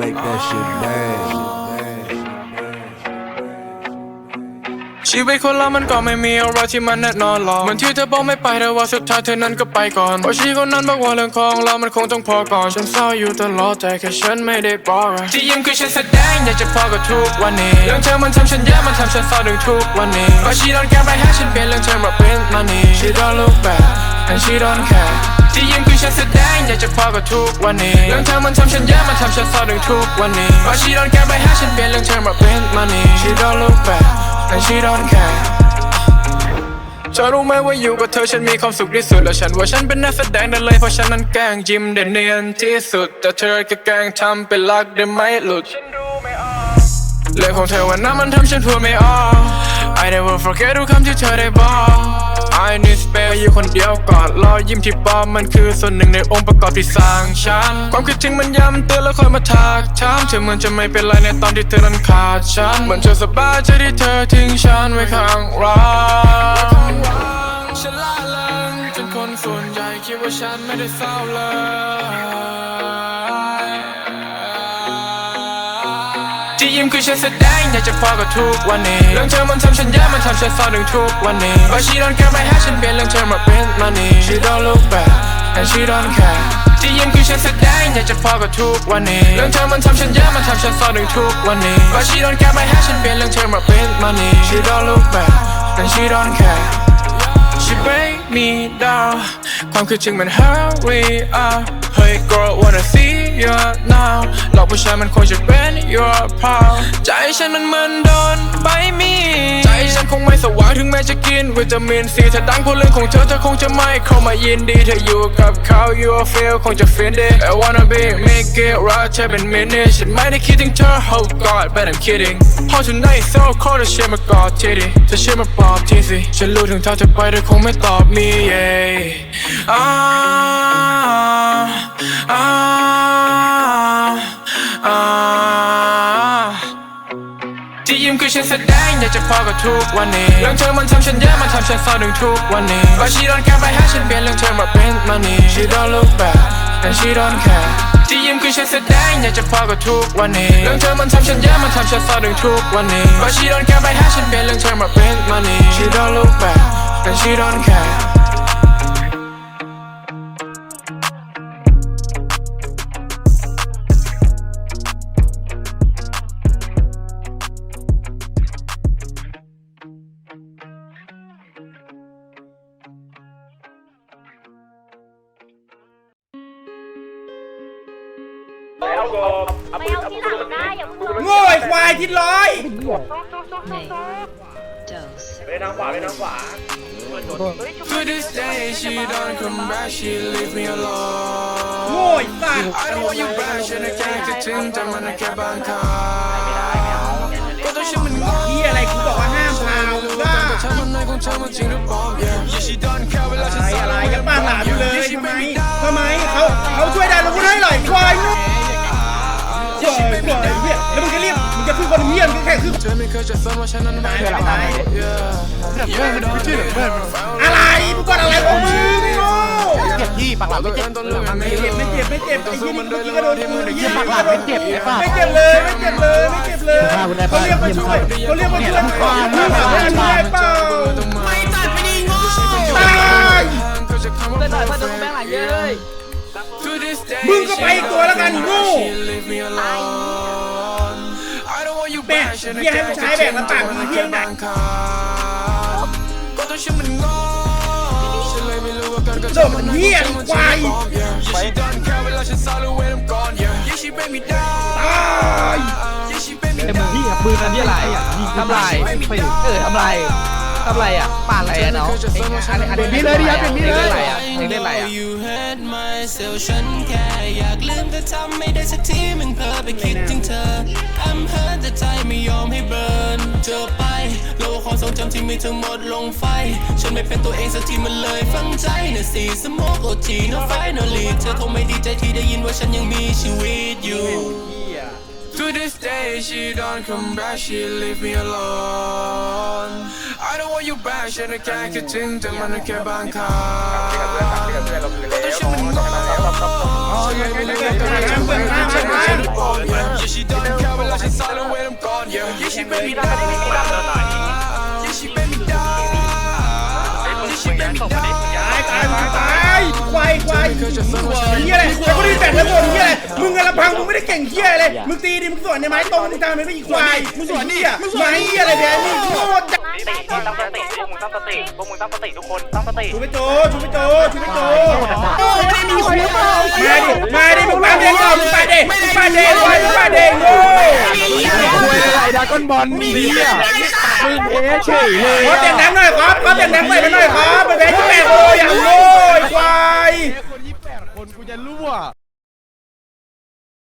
make that shit bad. ชีวิตคนเรามันก็ไม่มีอะไรที่มันแน่นอนหรอกเหมือนที่เธอบอกไม่ไปแต่ว่าสุดท้ายเธอนั้นก็ไปก่อนเพราะชีคนนั้นบอกว่าเรื่องของเรามันคงต้องพอก่อนฉันเศร้าอยู่ตลอดแต่แค่ฉันไม่ได้บอกอะที่ยิ้มคือฉันแสดงอยากจะพอกับทุกวันนี้เรื่องเธอมันทำฉันแย่มันทำฉันเศร้าถึงทุกวันนี้เพราะ she don't care ไปหาฉันเปลี่ยนเรื่องเธอมาเป็น money she don't look back and she don't care ที่ยิ้มคือฉันแสดงอยากจะพอกับทุกวันนี้เรื่องเธอมันทำฉันแย่มันทำฉันเศร้าถึงทุกวันนี้เพราะ she don't care ไปหาฉันเปลี่ยนเรื่องเธอมาเป็น money she don't look back and she don't care เธอรู้ไหมว่าอยู่กับเธอฉันมีความสุขที่สุด และฉันว่าฉันเป็นนักแสดงนั่นเลยเพราะฉันนั้นแกล้งยิ้มเด่นเนียนที่สุด แต่เธอก็แกล้งทำเป็นรักได้ไหมหลุดเรื่องของเธอวันนั้นมันทำฉันพูดไม่ออก I never forget ทุกคำที่เธอได้บอก I need space อยู่คนเดียวก่อนรอยยิ้มที่ปลอมมันคือส่วนหนึ่งในองค์ประกอบที่สร้างฉัน ความคิดถึงมันย้ำเตือนแล้วคอยมาทักถามเธอเหมือนจะไม่เป็นไรในตอนที่เธอนั้นขาดฉันเหมือนเธอสบายใจที่เธอทิ้งฉันไว้ข้างรักฉันละเลงจนคนส่วนใหญ่คิดว่าฉันไม่ได้เศร้าเลย ที่ยิ้มคือฉันแสดงอยากจะพอกับทุกวันนี้เรื่องเธอมันทำฉันแย่มันทำฉันเศร้าถึงทุกวันนี้เพราะ she don't care ไม่ให้ฉันเปลี่ยนเรื่องเธอมาเป็น money she don't look back and she don't care ที่ยิ้มคือฉันแสดงอยากจะพอกับทุกวันนี้เรื่องเธอมันทำฉันแย่มันทำฉันเศร้าถึงทุกวันนี้เพราะ she don't care ไม่ให้ฉันเปลี่ยนเรื่องเธอมาเป็น money she don't look back and she don't care She break me down ความคิดถึงมัน hurry up Hey girl wanna see you now หลอกผู้ชายมันคงจะเป็น your pal ใจฉันมันเหมือนโดนใบมีดใจฉันคงไม่สว่างถึงแม้จะกินวิตามินซีถ้าดังพราะเรื่องของเธอเธอคงจะไม่เข้ามายินดีเธออยู่กับเขา you feel คงจะฟินดี I wanna be make it right แค่เป็น minute ฉันไม่ได้คิดถึงเธอ oh god but I'm kidding How tonight so cold เธอเชื่อมากอดทีดิเธอเชื่อมาปลอบทีสิฉันรู้ถึงเธอจะไปเธอคงไม่ตอบมี yeah อ่า อ่าอ่าที่ยิ้มคือฉันแสดงอยากจะพอกับทุกวันนี้เรื่องเธอมันทำฉันแย่มันทำฉันเศร้าถึงทุกวันนี้เพราะ she don't care ไปให้ฉันเปลี่ยนเรื่องเธอมาเป็น money she don't look back and she don't care ที่ยิ้มคือฉันแสดงอยากจะพอกับทุกวันนี้เรื่องเธอมันทำฉันแย่มันทำฉันเศร้าถึงทุกวันนี้เพราะ she don't care ไปให้ฉันเปลี่ยนเรื่องเธอมาเป็น money she don't look back and she don't care ไม่เอาที่หลังนะอย่าเพิ่งลงโง่ไอ้ควายทิศร้อย Dose. ไปทางขวาไปทางขวา To this day she don't come back she leave me alone โง่ไอ้สัตว์ I don't want you back ฉันแค่คิดถึงแต่มันแค่บางครั้งก็ต้องฉันมันงงเฮียอะไรกูบอกว่าห้ามพาวว่าแต่ทำอะไรของเธอมันจริงหรือเปล่า Yeah Yeah she don't มึงจะคือคนเฮียมึงแค่คือเธอไม่เคยจะสนว่าฉันนั้นไม่ได้อะไร Yeah Yeah ไม่ใช่หรอเพื่อนอะไรมึงกดอะไรของมึงโง่พี่ปากหลังไม่เจ็บไม่เจ็บไม่เจ็บไม่เจ็บไอ้สู้เหี้ยมันี่เมื่อกี้ก็โดนมันเหี้ยเจ็บปากหลังไม่เจ็บไม่เจ็บเลยไม่เจ็บเลยไม่เจ็บเลยเขาเรียกมาช่วยเขาเรียกมาช่วยมึงมึงไม่ได้เปล่าไม่ตัดไปดิโง่ตายไมึงก็ไปตัวแล้วกันโง่ แม่เฮียให้ผู้ชายแบกลำบากมึงเฮียหนักก็ต้องฉันมันงอฉันเลยไม่รู้ว่าการกระโดดมันเฮียไอ้ควายไปดันแค่เวลาฉันซาลูเวทก่อน Yeah she break me down ตาย Yeah she break me ไอ้มึง down พี่กับปืนอันนี้อะไรอะทำลายเออทำลาย ทำลายอะปาดอะไรอะเนาะอันนี้อันนี้เลยดิครับเป็นนี่เลยอะไรอะเล่นอะไรอะ You had myself ฉันแค่อยากลืมแต่ทำไม่ได้สักทีมึงเพ้อไปคิดถึงเธอ I'm hurt แต่ใจไม่ยอมให้เบิร์นเธอไปโลกความทรงจำที่มีทั้งหมดลงไฟ ฉันไม่เป็นตัวเองสักทีมันเลยฝังใจนะสีสมองโอทีโนไฟโนลีเธอคงไม่ดีใจที่ได้ยินว่าฉันยังมีชีวิตอยู่ To this day, she don't come back, she leave me alone. I don't want you back, ฉันแค่คิดถึงแต่มันแค่บางครั้งก็ต้องฉันมันงอฉันเลยไม่รู้ว่าการจะทำให้ฉันบอก on yeah yeah she don't care เวลาฉัน silent when I'm gone yeah yeah she made me down yeah she made me down yeah she made me down ตายตายมึงตายควายควายเฮียอะไรแต่ก็ได้แปดแล้วบนเฮียอะไรมึงกระพังมึงไม่ได้เก่งเฮียอะไรมึงตีดิมึงสวนในไม้ตรงมึงทำไมไม่อีควายมึงสวนนี่อะไม้เฮียอะไรแดนนี่โคตร จัดตั้งสติพวกมึงตั้งสติพวกมึงตั้งสติทุกคนตั้งสติชูไปโจชูไปโจชูไปโจไม่ได้มีคนมามาดิมาดิมึงปาเด้งก่อนมึงปาเด้งมึงปาเด้งมึงปาเด้งโง่คุยอะไรดากอนบอลมีอะมึงเอ๊ะเฉยเลยขอเสียงดังหน่อยครับขอเสียงดังใส่ไปหน่อยครับไปแบงที่แปดโลอย่างโง่ควายคนยี่แปดคนกูจะรั่ว